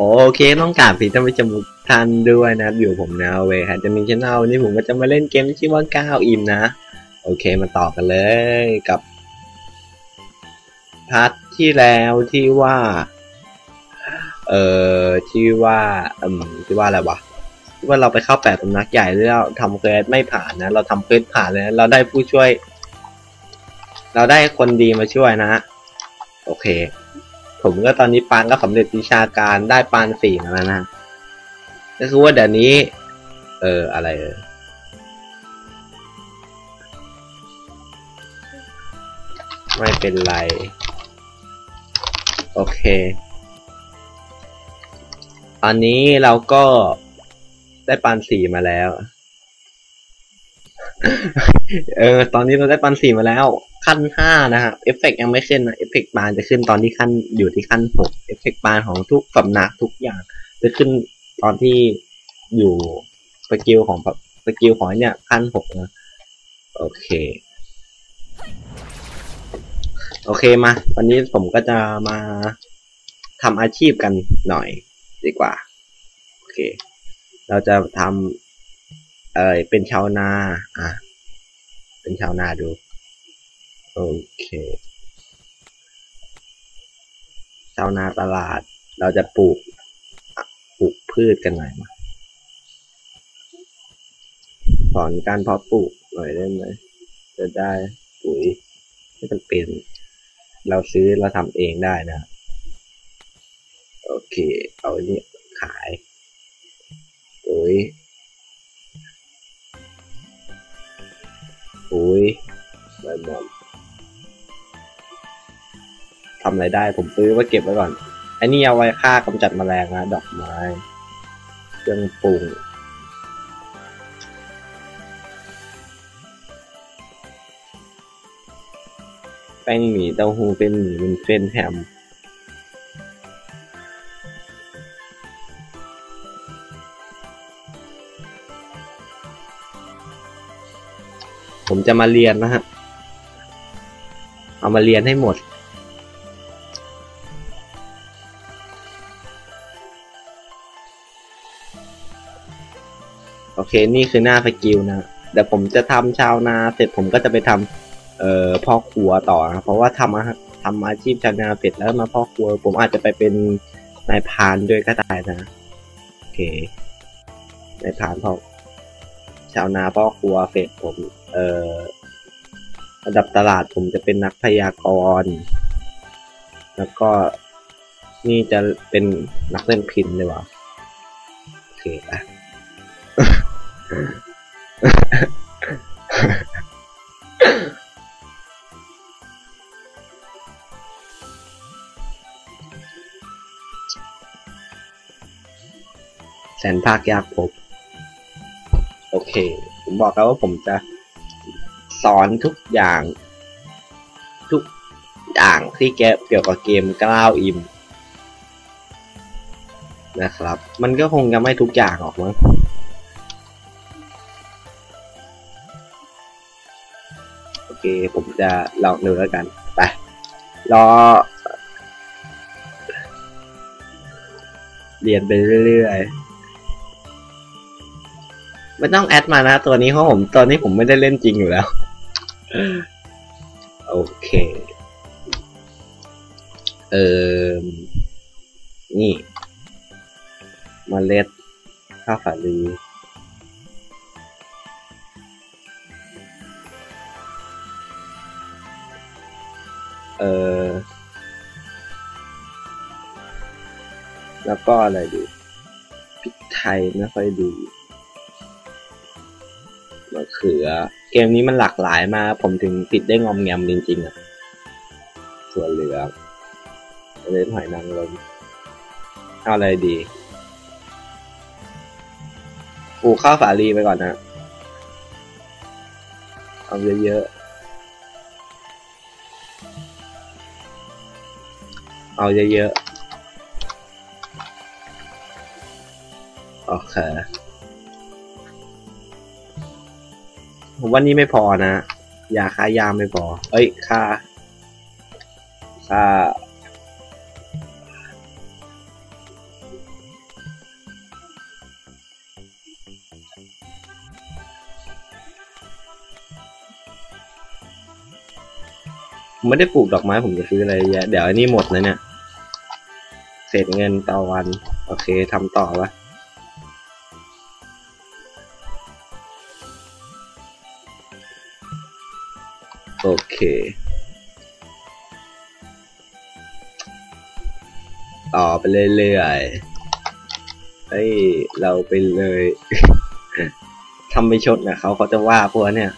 โอเคต้องกราบพี่ท่านผู้ชมท่านด้วยนะครับ อยู่ผมนะเวครับจะมีช anel วันนี้ผมก็จะมาเล่นเกมที่ชื่อว่าก้าวอิมนะ โอเคมาต่อกันเลยกับพาร์ทที่แล้วที่ว่า เอ่อที่ว่าอืมที่ว่าอะไรวะที่ว่าเราไปเข้าแปดสำนักใหญ่แล้วทำเควสไม่ผ่านนะ เราทำเควสผ่านเลยนะเราได้ผู้ช่วย เราได้คนดีมาช่วยนะ โอเค ผมก็ตอนนี้ปานก็สำเร็จวิชาการได้ปานสี่แล้วนะก็คือว่าเดี๋ยวนี้ เอออะไรเออไม่เป็นไร โอเค ตอนนี้เราก็ได้ปานสี่มาแล้ว เออ ตอนนี้เราได้ปันสี่มาแล้ว ขั้นห้านะครับเอฟเฟกยังไม่ขึ้นนะเอฟเฟกบานจะขึ้นตอนที่ขั้นอยู่ที่ขั้นหกเอฟเฟกบานของทุกสำนักทุกอย่างจะขึ้นตอนที่อยู่สกิลของสกิลของเนี่ยขั้นหกนะโอเค โอเคมา วันนี้ผมก็จะมาทำอาชีพกันหน่อยดีกว่า โอเค เราจะทำเออเป็นชาวนา อะ เป็นชาวนาดู โอเคชาวนาตลาด เราจะปลูก ปลูกพืชกันหน่อยมาสอนการเพาะปลูกหน่อยได้ไหม จะได้ปุ๋ยไม่จำเป็น เราซื้อเราทำเองได้นะ โอเค เอาอันนี้ขายปุ๋ยปุ๋ยใบหมอนทำอะไรได้ ผมซื้อไว้เก็บไว้ก่อนอันนี้เอาไว้ฆ่ากำจัดแมลงนะดอกไม้เครื่องปรุงแป้งหมี่เต้าหู้เป็นหมี่เป็นเส้นแฮมผมจะมาเรียนนะฮะ เอามาเรียนให้หมด โอเค นี่คือหน้าสกิลนะเดี๋ยวผมจะทำชาวนาเสร็จผมก็จะไปทำเอ่อพ่อครัวต่อนะเพราะว่าทำอาทำอาชีพชาวนาเสร็จแล้วมาพ่อครัว ผมอาจจะไปเป็นนายพานด้วยก็ได้นะโอเคนายพานพ่อชาวนาพ่อครัวเสร็จผม เอ่อระดับตลาดผมจะเป็นนักพยากรณ์แล้วก็นี่จะเป็นนักเล่นพินเลยวะโอเคอะ แสนภาคยากพบ โอเค ผมบอกแล้วว่าผมจะสอนทุกอย่าง ทุกอย่างที่แกเกี่ยวกับเกมกล้าวอิมนะครับ มันก็คงจะไม่ทุกอย่างหรอกมั้ง เค ผมจะลองดูแล้วกัน ไป รอ เรียนไปเรื่อยๆ ไม่ต้องแอดมานะตัวนี้เพราะผมตอนนี้ผมไม่ได้เล่นจริงอยู่แล้ว โอเค เอ่อนี่มเมล็ดข้าวสาลี เออแล้วก็อะไรดีพริกไทยไม่ค่อยดีมะเขือ เกมนี้มันหลากหลายมากผมถึงติดได้งอมแงมจริงๆอะส่วนเหลืองเล่นหอยนางรมเอาอะไรดีปลูกข้าวสาลีไปก่อนนะเอาเยอะๆ เอาเยอะๆ โอเค ผมว่านี่ไม่พอนะอยาค้ายามไม่พอ เอ้ยค่าค่าไม่ได้ปลูกดอกไม้ผมจะซื้ออะไรเยอะเดี๋ยวอันนี้หมดนะเนี่ย เศษเงินต่อวัน โอเคทำต่อวะโอเค ต่อไปเรื่อยๆเฮ้ย เราไปเลยทำไปชดนะเขาเขาจะว่าพวกเนี่ย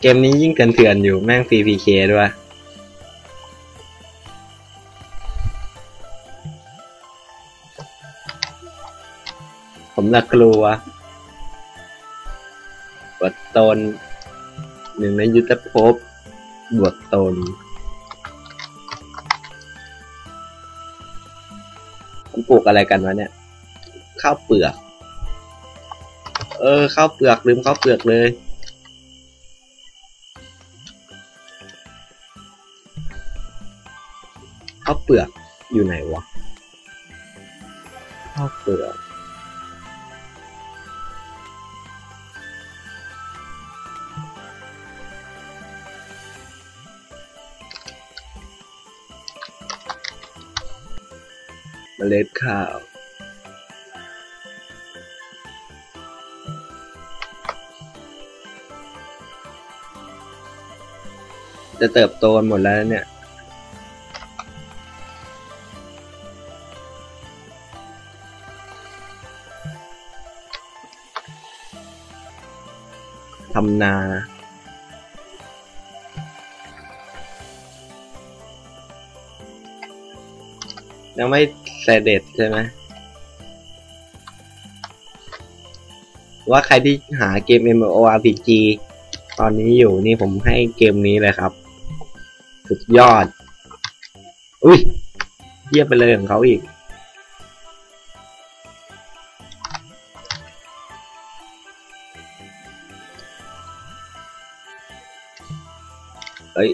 เกมนี้ยิ่งเถื่อนๆอยู่แม่งฟรีพีเคด้วย ผมน่ากลัวบทตนหนึ่งในยุทธภพบทตนผมปลูกอะไรกันวะเนี่ย ข้าวเปลือก เออ ข้าวเปลือกลืมข้าวเปลือกเลย ข้าวเปลือกอยู่ไหนวะ ข้าวเปลือก ล็ดข้าว จะเติบโตหมดแล้วเนี่ยทำนา ยังไม่เสด็จใช่ไหมว่าใครที่หาเกม MMORPG ตอนนี้อยู่นี่ผมให้เกมนี้เลยครับ สุดยอด อุ้ยเยี่ยมไปเลยของเขาอีก เอ้ย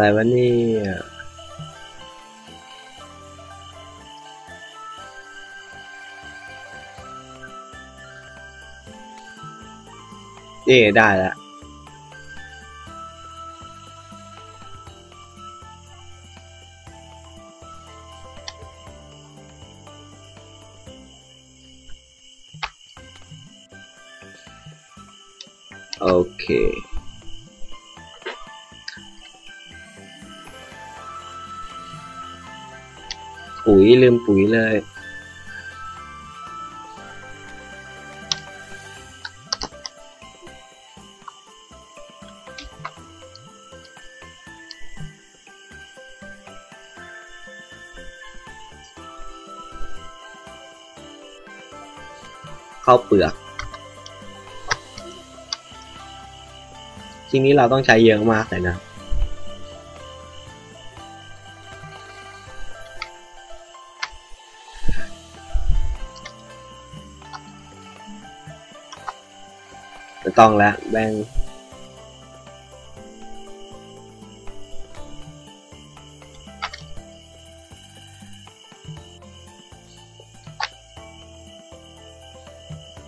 อะไรวะเนี่ยเย่ได้แล้วโอเค ปุ๋ยลืมปุ๋ยเลยข้าวเปลือกทีนี้เราต้องใช้เยอะมากเลยนะ ต้องแล้วแบ่ง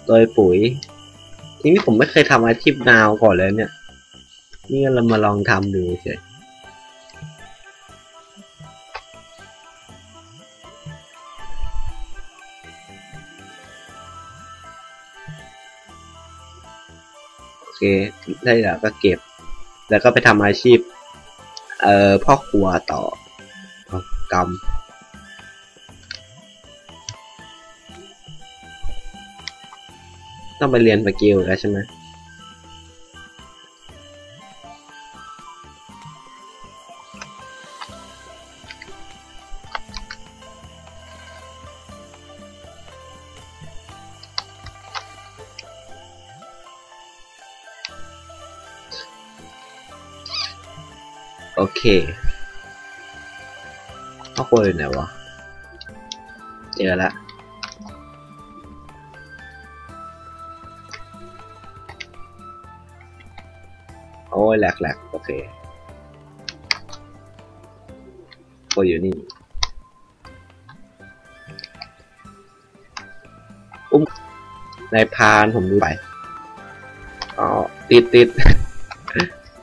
โดยปุ๋ย ทีนี้ผมไม่เคยทำอาชีพนาวก่อนเลยเนี่ย นี่เรามาลองทำดูเฉย เคได้แล้วก็เก็บ แล้วก็ไปทำอาชีพ เอ่อพ่อครัวต่อกรรมต้องไปเรียนสกิลแล้วใช่ไหม อเคขั้วอยู่ไหนวะ เจอละโอ้ยแหลกแหลกโอเคขั้วอยู่นี่ อุ้มนายพานผมดูไปอ๋อติดติด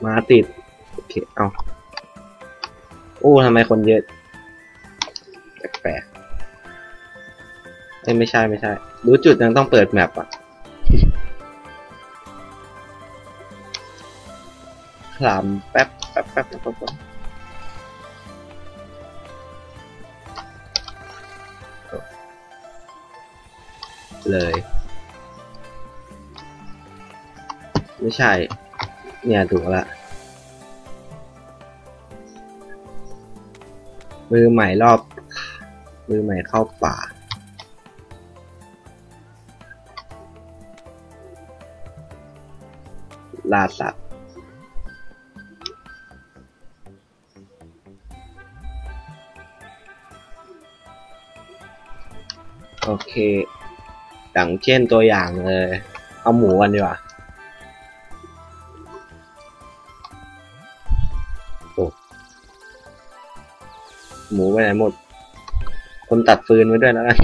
มาติด โอเค เอา โอ้ทำไมคนเยอะ แปลกๆไม่ใช่ไม่ใช่ รู้จุดยังต้องเปิดแมปอะคลำแป๊บแป๊บแป๊บแป๊บแป๊บเลย ไม่ใช่ เนี่ยถูกละ มือใหม่รอบ มือใหม่เข้าป่า ลาสัตว์โอเคดังเช่นตัวอย่างเลย เอาหมูกันดีกว่า หมูไปไหนหมด คนตัดฟืนไว้ด้วยแล้วกัน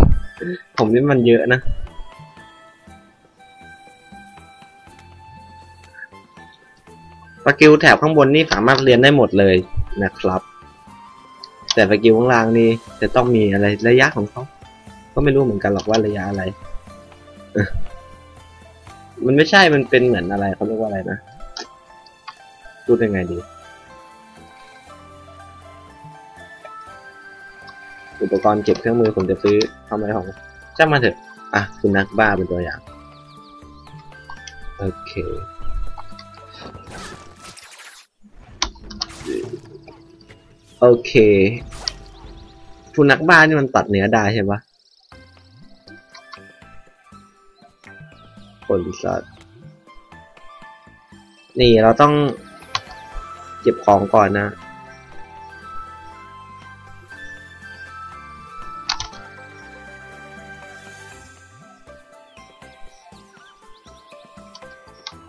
ผมนี่มันเยอะนะสกิลแถบข้างบนนี่สามารถเรียนได้หมดเลยนะครับ แต่สกิลข้างล่างนี่จะต้องมีอะไรระยะของเขาก็ไม่รู้เหมือนกันหรอกว่าระยะอะไรเออมันไม่ใช่มันเป็นเหมือนอะไรเขาเรียกว่าอะไรนะ พูดยังไงดี อุปกรณ์เก็บเครื่องมือผมจะซื้อเข้ามาในของจ้างมาเถอะ อะคุณนักบ้าเป็นตัวอย่าง โอเคโอเคคุณนักบ้านี่มันตัดเนื้อได้ใช่ปะบริษัทนี่เราต้องเก็บของก่อนนะ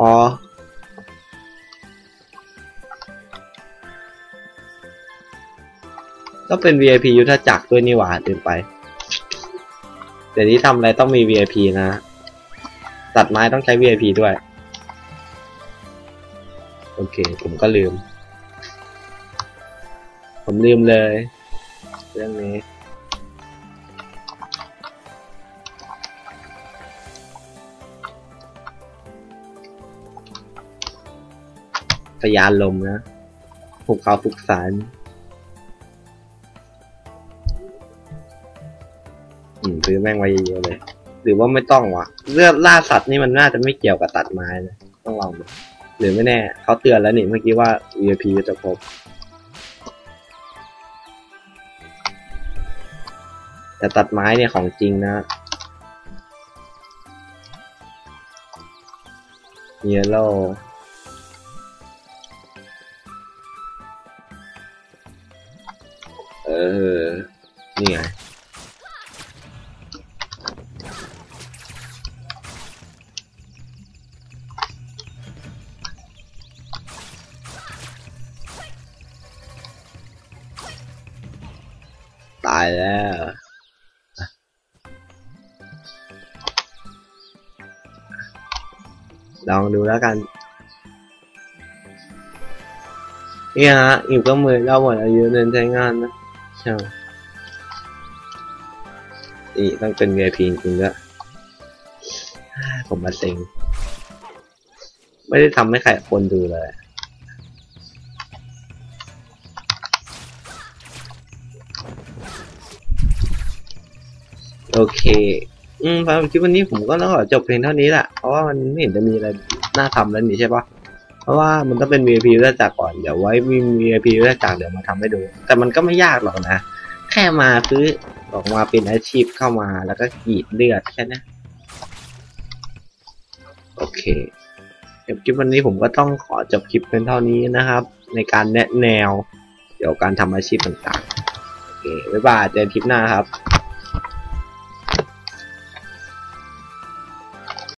อ๋อก็เป็น VIP ยุทธจักรด้วยนี่หว่าลืมไป เดี๋ยวนี้ทำอะไรต้องมี VIP นะ ตัดไม้ต้องใช้ VIP ด้วย โอเค ผมก็ลืม ผมลืมเลย เรื่องนี้ ยานลมนะภูเขาฟุกสารอืมซื้อแม่งไว้เยอะเลย หรือว่าไม่ต้องวะเรื่องล่าสัตว์นี่มันน่าจะไม่เกี่ยวกับตัดไม้นะต้องลองดูหรือไม่แน่เขาเตือนแล้วนี่เมื่อกี้ว่า VIP จะครบแต่ตัดไม้เนี่ยของจริงนะเยลโล่ ออนี่ไง ตายแล้วลองดูแล้วกันนี่ฮะอยู่ก็มือเราหมดอายุเดินใช้งานนะ ใช่นี่ต้องเป็น VIP จริงๆด้วยผมมาเซ็ง ไม่ได้ทำให้ใครคนดูเลยโอเค อืมสำหรับคลิปวันนี้ผมก็ต้องขอจบเพียงเท่านี้แหละ เพราะว่ามันไม่เห็นจะมีอะไรน่าทำแล้วนี่ใช่ปะ เพราะว่ามันต้องเป็น VIP เลือดจากก่อน เดี๋ยวไว้มี VIP เลือดจากเดี๋ยวมาทำให้ดู แต่มันก็ไม่ยากหรอกนะ แค่มาซื้อออกมาเป็นอาชีพเข้ามาแล้วก็กรีดเลือดแค่นั้นโอเคเดี๋ยวคลิปวันนี้ผมก็ต้องขอจบคลิปเป็นเท่านี้นะครับ ในการแนะแนวเกี่ยวกับการทำอาชีพต่างๆ โอเค บ๊ายบายเจอกันทริปหน้าครับ